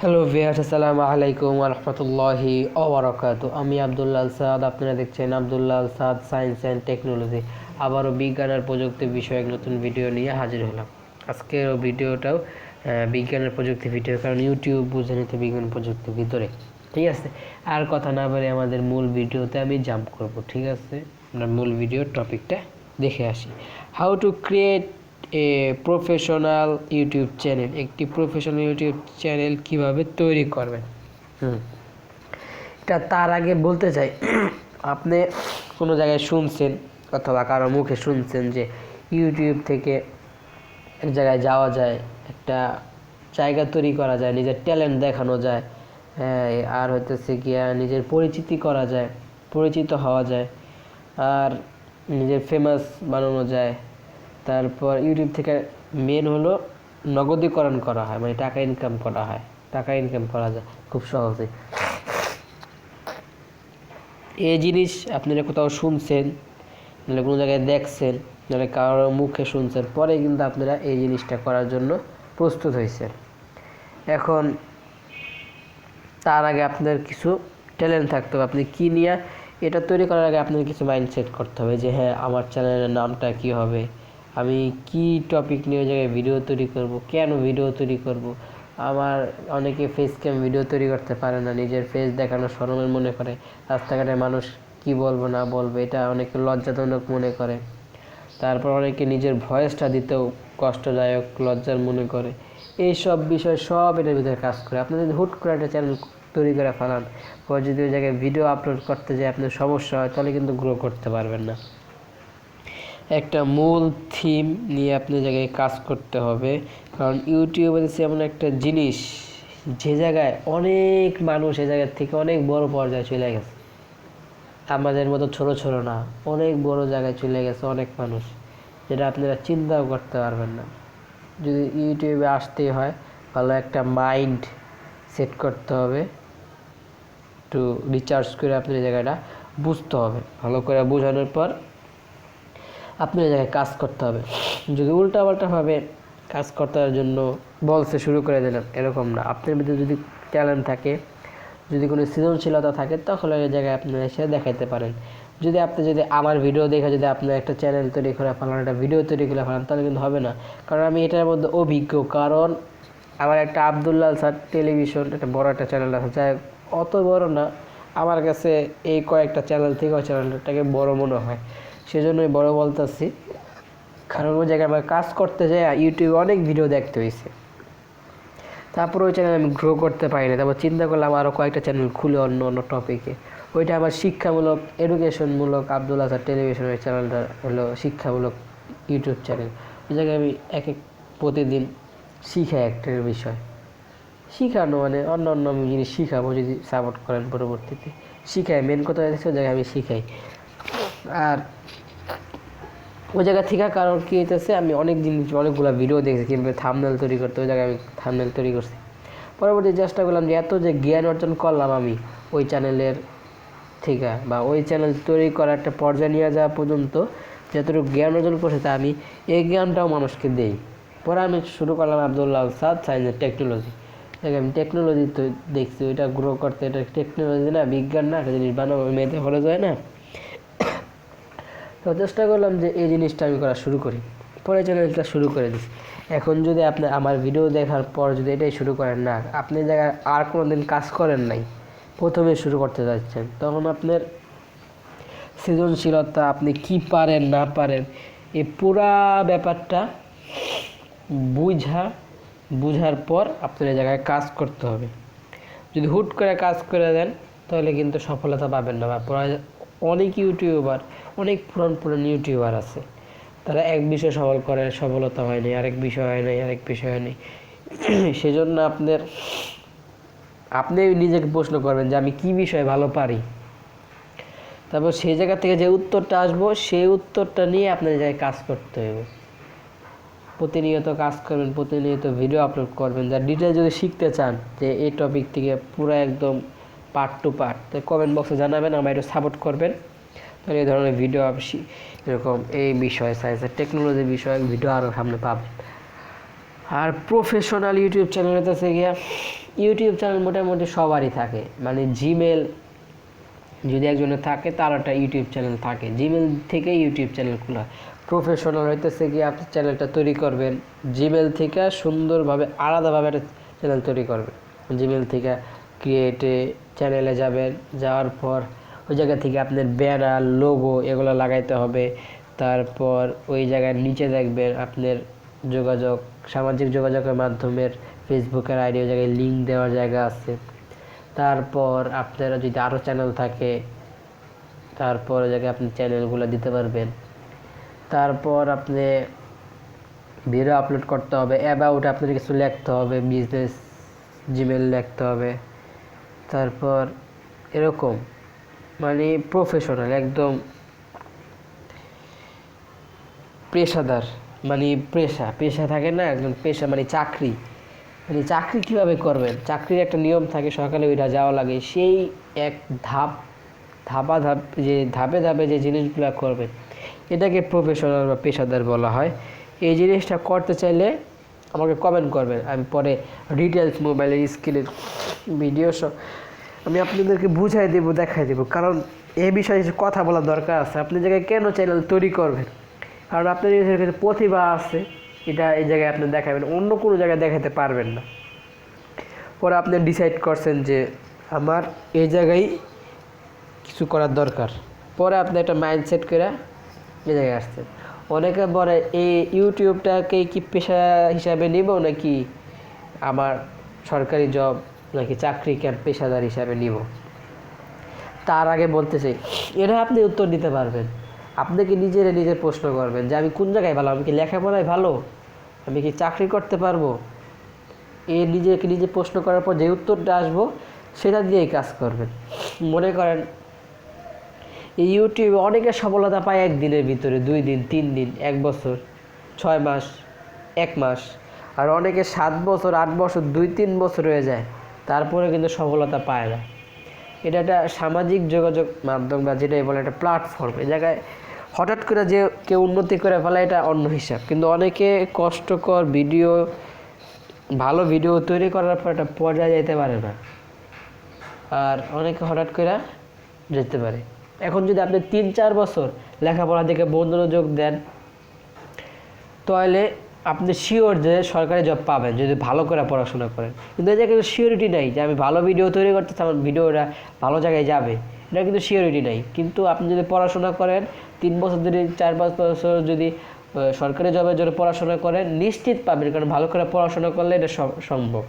Hello ভিয়াস আসসালামু আলাইকুম রহমতুল্লাহি ওবরাকাত আমি আবদুল্লাহ সাদ আপনারা দেখছেন Abdullah Saad science and technology. আবারও বিজ্ঞান আর প্রযুক্তি বিষয়ক নতুন ভিডিও নিয়ে হাজির হলাম। আজকের ভিডিওটাও আহ, বিজ্ঞান আর প্রযুক্তি ভিডিও কারণ ইউটিউব বুঝে নিতে বিজ্ঞান প্রযুক্তির ভিতরে। ঠিক আছে? আর কথা না বলে আমাদের মূল ভিডিওতে আমি জাম্প করব ঠিক আছে? আমরা মূল ভিডিও টপিকটা দেখে আসি। How to create a professional YouTube channel একটি প্রফেশনাল ইউটিউব চ্যানেল কীভাবে তৈরি করবেন? হুম। এটা তার আগে বলতে চাই, আপনি কোনো জায়গায় শুনছেন অথবা কারও মুখে শুনছেন যে ইউটিউব থেকে এক জায়গায় যাওয়া যায়, একটা জায়গা তৈরি করা যায়, নিজের ট্যালেন্ট দেখানো যায় হ্যাঁ আর হইতেছে গিয়া নিজের পরিচিতি করা যায়, পরিচিত হওয়া যায়, আর নিজের ফেমাস বানানো যায় তারপর ইউটিউব থেকে মেন হলো নগদীকরণ করা হয় মানে টাকা ইনকাম করা হয়। টাকা ইনকাম করা যায়, খুব সহজে। এই জিনিস আপনারা কোথাও শুনছেন, নাহলে কোনো জায়গায় দেখছেন, নাহলে কারোর মুখে শুনছেন, পরে কিন্তু আপনারা এই জিনিসটা করার জন্য প্রস্তুত হয়েছেন। এখন, তার আগে আপনার কিছু ট্যালেন্ট থাকতে হবে। আপনি কী নিয়ে, এটা তৈরি করার আগে আপনার কিছু মাইন্ড সেট করতে হবে যে হ্যাঁ আমার চ্যানেলের নামটা কী হবে? আমি কি টপিক নিয়ে ওই জায়গায় ভিডিও তৈরি করব? কেন ভিডিও তৈরি করব? আমার অনেকে ফেস ক্যাম ভিডিও তৈরি করতে পারে না। নিজের ফেস দেখানো শরমের মনে করে। রাস্তাঘাটে মানুষ কি বলব, না বলবে, এটা অনেকে লজ্জাজনক মনে করে। তারপর অনেকে নিজের ভয়েসটা দিতেও কষ্টদায়ক, লজ্জার মনে করে। এই সব বিষয় সব এটার ভিতরে কাজ করে। আপনি যদি হুট করে একটা চ্যানেল তৈরি করে ফেলান, পরে যদি ওই জায়গায় ভিডিও আপলোড করতে যায় আপনার সমস্যা হয়, তাহলে কিন্তু গ্রো করতে পারবেন না। একটা মূল থিম নিয়ে আপনি জায়গায় কাজ করতে হবে। কারণ ইউটিউব হচ্ছে এমন একটা জিনিস, যে জায়গায় অনেক মানুষ এ জায়গার থেকে অনেক বড় পর্যায়ে চলে গেছে। আমাদের মতো ছোট ছোট না, অনেক বড় জায়গায় চলে গেছে অনেক মানুষ, যেটা আপনারা চিন্তাও করতে পারবেন না। যদি ইউটিউবে আসতেই হয়, ভালো একটা মাইন্ড সেট করতে হবে, একটু রিচার্জ করে আপনার জায়গাটা বুঝতে হবে। ভালো করে বোঝানোর পর আপনি এই জায়গায় কাজ করতে হবে। যদি উল্টাপাল্টাভাবে কাজ করার জন্য বলতে শুরু করে দিলেন, এরকম না। আপনার ভিতরে যদি ট্যালেন্ট থাকে, যদি কোনো সৃজনশীলতা থাকে, তাহলে এই জায়গায় আপনি এসে দেখাইতে পারেন। যদি আপনি যদি আমার ভিডিও দেখে যদি আপনার একটা চ্যানেল তৈরি করে ফেলান, একটা ভিডিও তৈরি করে ফেলান, তাহলে কিন্তু হবে না। কারণ আমি এটার মধ্যে অভিজ্ঞ। কারণ আমার একটা আবদুল্লাল স্যার টেলিভিশন একটা বড় একটা চ্যানেল আছে। যাই অত বড় না। আমার কাছে এই কয়েকটা চ্যানেল থেকে ওই চ্যানেলটাকে বড় মনে হয়। সেজন্যই বড় বলতেছি। কারণ ওই জায়গায় আমার কাজ করতে যাই ইউটিউবে অনেক ভিডিও দেখতে হয়েছে তারপর ওই চ্যানেল আমি গ্রো করতে পারি না। তারপর চিন্তা করলাম আরও কয়েকটা চ্যানেল খুলে অন্য অন্য টপিকে ওইটা আমার শিক্ষামূলক এডুকেশনমূলক আব্দুল আসার টেলিভিশনের চ্যানেলটা হলো শিক্ষামূলক ইউটিউব চ্যানেল ওই জায়গায় আমি এক এক প্রতিদিন শিখাই একটা বিষয়। শিখানো মানে অন্য অন্য আমি জিনিস শিখাবো যদি সাপোর্ট করেন পরবর্তীতে। শিখাই মেন কথা হচ্ছে জায়গায় আমি শিখাই। আর ওই জায়গা থেকে কারণ কী হইতেছে, আমি অনেক জিনিস অনেকগুলো ভিডিও দেখছি কিংবা থামনেল তৈরি করতে, ওই জায়গায় আমি থামনেল তৈরি করছি। পরবর্তী চেষ্টা করলাম যে এত যে জ্ঞান অর্জন করলাম আমি ওই চ্যানেলের থেকে বা ওই চ্যানেল তৈরি করা একটা পর্যায়ে নিয়ে যাওয়া পর্যন্ত, যতটুকু জ্ঞান অর্জন করছে তা আমি এই জ্ঞানটাও মানুষকে দেই। পরে আমি শুরু করলাম আবদুল্লাহ সাদ সায়েন্স টেকনোলজি আমি টেকনোলজি তো দেখছি, ওইটা গ্রো করতে, এটা টেকনোলজি না, বিজ্ঞান না, একটা জিনিস বানাবো মেয়েতে হলে যায় না। তো চেষ্টা করলাম যে এই জিনিসটা আমি করা শুরু করি। পরে চ্যানেলটা শুরু করে দিই এখন যদি আপনি আমার ভিডিও দেখার পর যদি এটাই শুরু করেন না, আপনি জায়গায় আর কোনো দিন কাজ করেন নাই, প্রথমে শুরু করতে যাচ্ছেন, তখন আপনার সৃজনশীলতা আপনি কি পারেন, না পারেন এই পুরা ব্যাপারটা বুঝা, বুঝার পর আপনার এই জায়গায় কাজ করতে হবে। যদি হুট করে কাজ করে দেন, তাহলে কিন্তু সফলতা পাবেন না বা অনেক ইউটিউবার অনেক পুরান পুরান ইউটিউবার আছে। তারা এক বিষয় সফল করে, সফলতা হয়নি আরেক বিষয় হয় নাই, আরেক বিষয় হয়নি সেজন্য আপনার, আপনি নিজেকে প্রশ্ন করবেন যে আমি কি বিষয়ে ভালো পারি? তারপর সেই জায়গা থেকে যে উত্তরটা আসব, সেই উত্তরটা নিয়ে আপনার জায়গায় কাজ করতে হবে। প্রতিনিয়ত কাজ করবেন, প্রতিনিয়ত ভিডিও আপলোড করবেন। যা ডিটেল যদি শিখতে চান যে এই টপিক থেকে পুরো একদম পার্ট টু পার্ট তো কমেন্ট বক্সে জানাবেন আমার একটু সাপোর্ট করবেন। তাহলে এই ধরনের ভিডিও এরকম এই বিষয়ে সায়েন্সের টেকনোলজি বিষয়ে ভিডিও আরও সামনে পাবেন আর প্রফেশনাল ইউটিউব চ্যানেল হতেছে গিয়া ইউটিউব চ্যানেল মোটামুটি সবারই থাকে। মানে জিমেল যদি একজনের থাকে, তার একটা ইউটিউব চ্যানেল থাকে। জিমেল থেকে ইউটিউব চ্যানেল খোলা। প্রফেশনাল হইতেছে গিয়ে আপনি চ্যানেলটা তৈরি করবেন। জিমেল থেকে সুন্দরভাবে আলাদাভাবে একটা চ্যানেল তৈরি করবেন। জিমেল থেকে ক্রিয়েটে চ্যানেলে যাবেন। যাওয়ার পর ওই জায়গা থেকে আপনার ব্যানার লোগো এগুলো লাগাইতে হবে। তারপর ওই জায়গায় নিচে দেখবেন আপনার যোগাযোগ, সামাজিক যোগাযোগের মাধ্যমের ফেসবুকের আইডি, ওই জায়গায় লিঙ্ক দেওয়ার জায়গা আছে। তারপর আপনারা যদি আরও চ্যানেল থাকে, তারপর ওই জায়গায় আপনি চ্যানেলগুলো দিতে পারবেন। তারপর আপনি ভিডিও আপলোড করতে হবে। অ্যাবাউট আপনার কিছু লিখতে হবে বিজনেস জিমেল লিখতে হবে। তারপর এরকম। মানে প্রফেশনাল একদম পেশাদার মানে পেশা পেশা থাকে না একজন পেশা মানে চাকরি। মানে চাকরি কীভাবে করবেন? চাকরির একটা নিয়ম থাকে, সকালে ওইটা যাওয়া লাগে, সেই এক ধাপ ধাপা ধাপ যে ধাপে ধাপে যে জিনিসগুলো করবেন, এটাকে প্রফেশনাল বা পেশাদার বলা হয়। এই জিনিসটা করতে চাইলে আমাকে কমেন্ট করবেন, আমি পরে ডিটেলস মোবাইলের স্কিলের ভিডিও সব আমি আপনাদেরকে বুঝাই দেবো, দেখাই দেবো। কারণ এ বিষয়ে কথা বলার দরকার আছে। আপনি জায়গায় কেন চ্যানেল তৈরি করবেন? কারণ আপনার কাছে প্রতিভা আছে, এটা এই জায়গায় আপনি দেখাবেন, অন্য কোনো জায়গায় দেখাতে পারবেন না। পরে আপনি ডিসাইড করছেন যে আমার এই জায়গায় কিছু করার দরকার। পরে আপনি একটা মাইন্ডসেট করে এই জায়গায় আসছেন। অনেকে বলে এই ইউটিউবটাকে কি পেশা হিসাবে নিব নাকি আমার সরকারি জব নাকি চাকরি ক্যাম্প পেশাদার হিসাবে নিব? তার আগে বলতে চাই এটা আপনি উত্তর দিতে পারবেন। আপনাকে নিজেরা নিজের প্রশ্ন করবেন যে, আমি কোন জায়গায় ভালো? আমি কি লেখাপড়ায় ভালো? আমি কি চাকরি করতে পারব? এ নিজেকে নিজে প্রশ্ন করার পর যে উত্তরটা আসব, সেটা দিয়েই কাজ করবেন। মনে করেন ইউটিউবে অনেকে সফলতা পায় একদিনের ভিতরে, দুই দিন, তিন দিন, এক বছর, ছয় মাস, এক মাস। আর অনেকে সাত বছর, আট বছর, দুই, তিন বছর হয়ে যায়। তারপরে কিন্তু সফলতা পায় না। এটা একটা সামাজিক যোগাযোগ মাধ্যম বা যেটাই বলে একটা প্ল্যাটফর্ম এই জায়গায় হঠাৎ করে যে কেউ উন্নতি করে ফেলা এটা অন্য হিসাব। কিন্তু অনেকে কষ্টকর ভিডিও, ভালো ভিডিও তৈরি করার পর একটা পর্যায়ে যেতে পারে না। আর অনেকে হঠাৎ করে যেতে পারে। এখন যদি আপনি তিন চার বছর লেখাপড়া থেকে মনোযোগ দেন, তাহলে আপনি শিওর যে সরকারি জব পাবেন, যদি ভালো করে পড়াশোনা করেন। কিন্তু এই জায়গায় শিওরিটি নাই যে আমি ভালো ভিডিও তৈরি করতে আমার ভিডিওটা ভালো জায়গায় যাবে, এটা কিন্তু শিওরিটি নাই। কিন্তু আপনি যদি পড়াশোনা করেন, তিন বছর ধরে চার পাঁচ বছর যদি সরকারি জবের জন্য পড়াশোনা করেন, নিশ্চিত পাবেন, কারণ ভালো করে পড়াশোনা করলে এটা সম্ভব।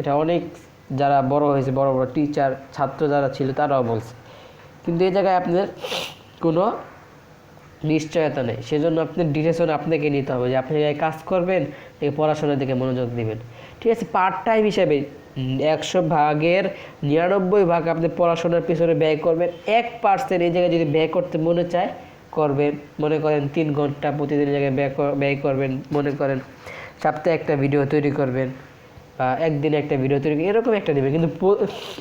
এটা অনেক যারা বড় হয়েছে, বড় বড় টিচার ছাত্র যারা ছিল, তারাও বলছে। কিন্তু এই জায়গায় আপনাদের কোনো নিশ্চয়তা নেই। সেজন্য আপনার ডিসিশন আপনাকে নিতে হবে যে আপনি কাজ করবেন পড়াশোনার দিকে মনোযোগ দিবেন। ঠিক আছে পার্ট টাইম হিসেবে একশো ভাগের নিরানব্বই ভাগ আপনি পড়াশোনার পিছনে ব্যয় করবেন। এক পার্সেন্ট এই জায়গায় যদি ব্যয় করতে মনে চায়, করবেন। মনে করেন তিন ঘণ্টা প্রতিদিন জায়গায় ব্যয় ব্যয় করবেন, মনে করেন সপ্তাহে একটা ভিডিও তৈরি করবেন বা একদিনে একটা ভিডিও তৈরি এরকম একটা নেবেন। কিন্তু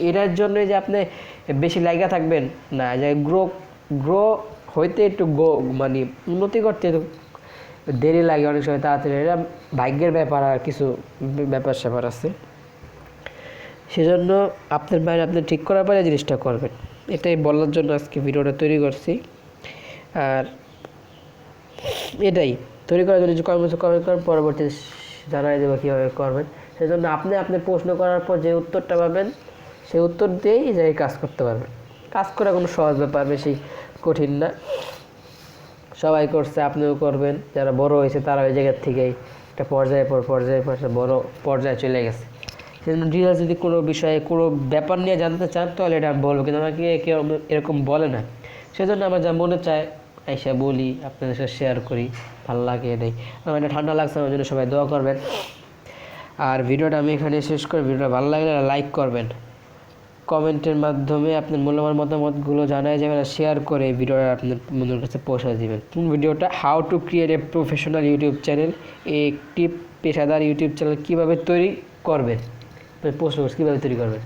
এটার জন্য যে আপনি বেশি লাইগা থাকবেন, না যে গ্রো গ্রো হইতে একটু মানে উন্নতি করতে দেরি লাগে অনেক সময় তাড়াতাড়ি। এটা ভাগ্যের ব্যাপার আর কিছু ব্যাপার স্যাপার আছে। সেজন্য আপনার মাইন্ড আপনি ঠিক করার পরে জিনিসটা করবেন। এটাই বলার জন্য আজকে ভিডিওটা তৈরি করছি। আর এটাই, তৈরি করার জন্য কমেন্ট কমেন্ট করেন পরবর্তীতে জানাই দেবো কীভাবে করবেন। সেজন্য আপনি আপনি প্রশ্ন করার পর যে উত্তরটা পাবেন, সেই উত্তর দিয়েই জায়গায় কাজ করতে পারবেন। কাজ করা কোনো সহজ ব্যাপার বেশি কঠিন না। সবাই করছে, আপনিও করবেন। যারা বড় হয়েছে, তারা ওই জায়গার থেকেই একটা পর্যায়ে পর পর্যায়ে পর বড় পর্যায়ে চলে গেছে। সেজন্য ডিটেলস যদি কোনো বিষয়ে কোনো ব্যাপার নিয়ে জানতে চান, তাহলে এটা বলব। কিন্তু আমাকে কেউ এরকম বলে না। সেজন্য আমার যা মনে চায় এসে বলি, আপনাদের সাথে শেয়ার করি। ভালো লাগে এটাই। আমার এটা ঠান্ডা লাগছে, আমার জন্য সবাই দোয়া করবেন। আর ভিডিওটা আমি এখানে শেষ করে। ভিডিওটা ভালো লাগলে লাইক করবেন। কমেন্টের মাধ্যমে আপনার মূল্যবান মতামতগুলো জানাই যাবেন আর শেয়ার করে ভিডিওটা আপনার বন্ধুর কাছে পৌঁছে দেবেন। ভিডিওটা how to create a professional YouTube channel একটি পেশাদার ইউটিউব চ্যানেল কীভাবে তৈরি করবেন আপনি প্রশ্ন করছে, কীভাবে তৈরি করবেন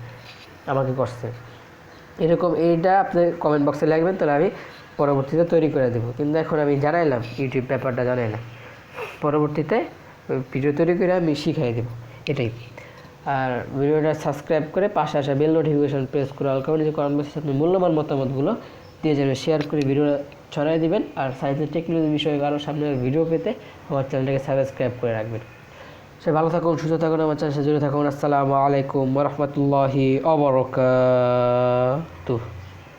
আমাকে করছে। এরকম এইটা আপনি কমেন্ট বক্সে লাগবেন তাহলে আমি পরবর্তীতে তৈরি করে দেবো। কিন্তু এখন আমি জানাইলাম ইউটিউব ব্যাপারটা জানাইলাম। পরবর্তীতে ভিডিও তৈরি করে আমি শিখাই দেবো। এটাই। আর ভিডিওটা সাবস্ক্রাইব করে পাশে আসা বেল নোটিফিকেশন প্রেস করে অল কমেন্ট কমেন্ট বক্সে আপনি মূল্যবান মতামতগুলো দিয়ে যাবেন শেয়ার করে ভিডিও ছড়াই দিবেন। আর সাইন্সের টেকনোলজি বিষয়ে আরও সামনে ভিডিও পেতে আমার চ্যানেলটাকে সাবস্ক্রাইব করে রাখবেন। সে ভালো থাকুন, সুস্থ থাকুন, আমার চ্যানেল জুড়ে থাকুন। আসসালামু আলাইকুম রহমতুল্লাহি অবরকাতুহ